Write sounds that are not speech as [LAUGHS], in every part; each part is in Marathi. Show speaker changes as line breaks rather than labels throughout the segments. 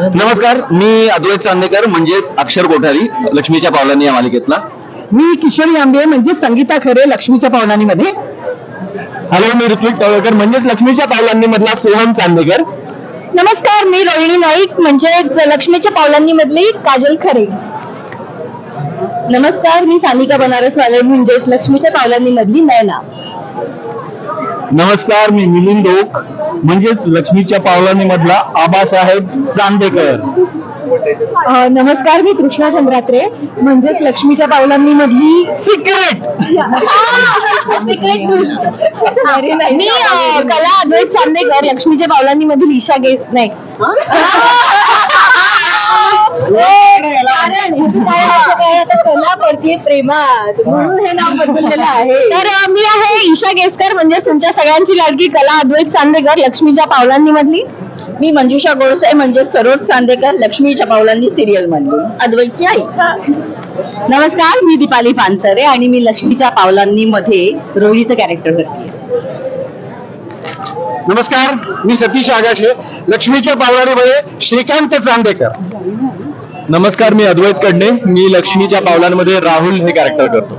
नमस्कार मी अद्वैत चांदेकर म्हणजेच अक्षर कोठारी लक्ष्मीच्या पावलांनी या मालिकेतला.
मी किशोरी आंबे म्हणजे संगीता खरे लक्ष्मीच्या पावलांनी मध्ये
हॅलो मी ऋत्विक तळेकर म्हणजेच लक्ष्मीच्या पावलांनी मधला सोहम चांदेकर.
नमस्कार मी रोहिणी नाईक म्हणजेच लक्ष्मीच्या पावलांनी मधली काजल खरे. नमस्कार मी सानिका बनारसवाले म्हणजेच लक्ष्मीच्या पावलांनी मधली नयना.
नमस्कार मी मिलिंद ओक. म्हणजेच लक्ष्मीच्या पावलांनी मधला आबासाहेब चांदेकर
अं, नमस्कार मी कृष्णा चंद्रात्रे. म्हणजेच लक्ष्मीच्या पावलांनी मधली
सिक्रेट.
मी अं, कला अद्वैत चांदेकर लक्ष्मीच्या पावलांनी मधील ईशा गे नाही कारण इथे काय असं काय आता पडते प्रेमात म्हणून हे नाव बदललेलं आहे. तर अं, मी आहे ईशा गेसकर म्हणजेच तुमच्या सगळ्यांची लाडकी कला अद्वैत चांदेकर लक्ष्मीच्या पावलांनी मधली मी मंजुषा गोडसे म्हणजे सरोज चांदेकर लक्ष्मीच्या पावलांनी सिरियल मधली अद्वैतची आई. नमस्कार मी दीपाली पानसरे आणि मी लक्ष्मीच्या पावलांनी मध्ये रोहिणीचं कॅरेक्टर करते
नमस्कार मी सतीश आगाशे लक्ष्मीच्या पावलांमध्ये श्रीकांत चांदेकर. नमस्कार मी अद्वैत कडणे. मी लक्ष्मीच्या पावलांमध्ये राहुल हे कॅरेक्टर करतो.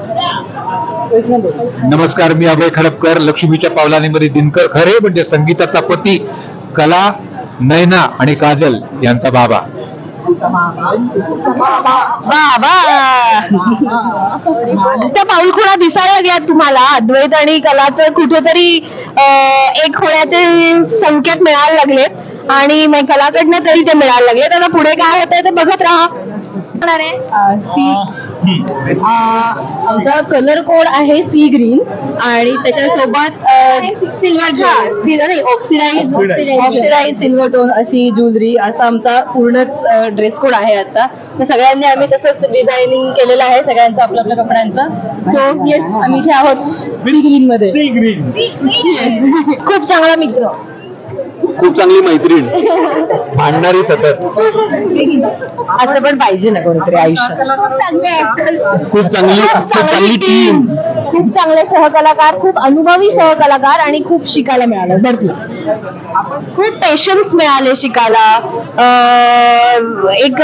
नमस्कार मी अभय खडपकर. लक्ष्मीच्या पावलांमध्ये दिनकर खरे म्हणजे संगीताचा पती कला नैना आणि काजल यांचा बाबा.
बाबा! त्या पाऊलखुणा दिसायला गया तुम्हाला. अद्वैत आणि कलाचं कुठेतरी अं, एक होण्याचे संकेत मिळायला लागलेत. आणि म- कलाकडनं तरी ते मिळायला लागलेत आता पुढे काय होतंय ते बघत राहा. सी आमचा कलर कोड आहे सी ग्रीन आणि त्याच्यासोबत सिल्वर नाही ऑक्सिडाईज ऑक्सिडाईज सिल्वर टोन अशी ज्वेलरी असा आमचा पूर्णच ड्रेस कोड आहे आजचा. तर सगळ्यांनी आम्ही तसंच डिझायनिंग केलेलं आहे सगळ्यांचं आपल्या आपल्या कपड्यांचं. सो येस आम्ही इथे आहोत. सी ग्रीन मध्ये. [LAUGHS] खूप चांगला मित्र.
खूप चांगली मैत्रीण. भांडणारी सतत.
असं पण पाहिजे ना कोणीतरी आयुष्यात.
खूप चांगली खूप चांगली टीम
खूप चांगले सहकलाकार खूप अनुभवी सहकलाकार आणि खूप शिकायला मिळालं. भरपूर. खूप पेशन्स मिळाले शिकायला. एक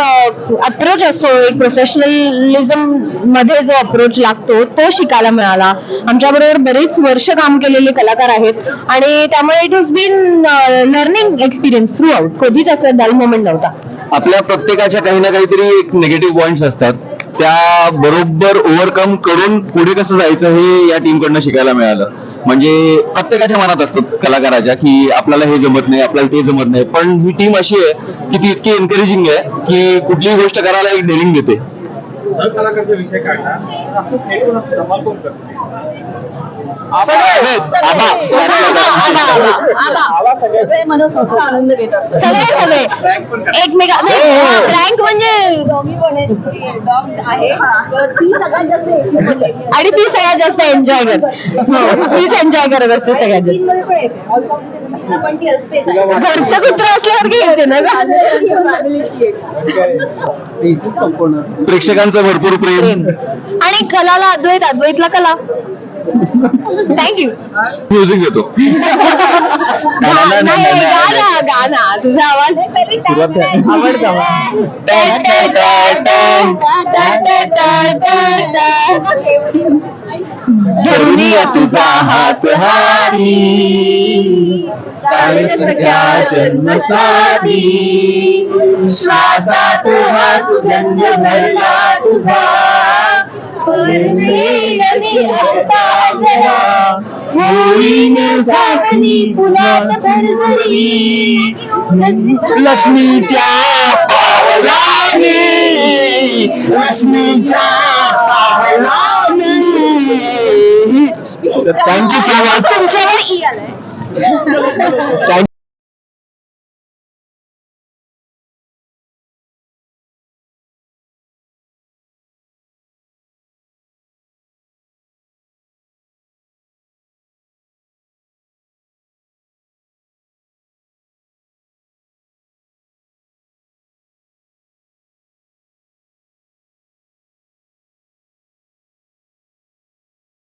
अप्रोच असतो एक प्रोफेशनलिझममध्ये जो अप्रोच लागतो तो शिकायला मिळाला. आमच्या बरोबर बरेच वर्ष काम केलेले कलाकार आहेत आणि त्यामुळे it is been learning experience throughout कधीच असं डल मोमेंट नव्हता.
आपल्या प्रत्येकाच्या काही ना काहीतरी एक निगेटिव्ह पॉइंट्स असतात. त्या बरोबर ओव्हरकम करून पुढे कसं जायचं हे या टीम कडनं शिकायला मिळालं. म्हणजे प्रत्येकाच्या मनात असतं कलाकाराच्या की आपल्याला हे जमत नाही आपल्याला ते जमत नाही. पण ही टीम अशी आहे की ती इतकी एनकरेजिंग आहे की कुठलीही गोष्ट करायला एक डेअरिंग देते.
कलाकारचा विषय काढला.
आनंद घेत असतात. सगळे सगळे. एकमेका
हो.
रँक म्हणजे ती सगळ्यात जास्त आणि ती सगळ्यात जास्त एन्जॉय करते. हो, तीच एन्जॉय करत असते सगळ्यात जास्त. घरचं कुत्र असल्यासारखी येते ना [LAUGHS]
प्रेक्षकांचं भरपूर प्रेम.
आणि कलाला अद्वैत अद्वैतला कला. थैंक यू
म्युझिक देतो
गाना गाना तुझा आवाज़ आवडतो
तुझा हात हारी। सख्या जन्म साधी श्वासात हा सुगंध भरला तुझा होळीने झाकली फुलात भरजरी लक्ष्मीच्या पावलाने लक्ष्मीच्या पावलाने थँक्यू सो मच
तुमच्यावर ई आलाय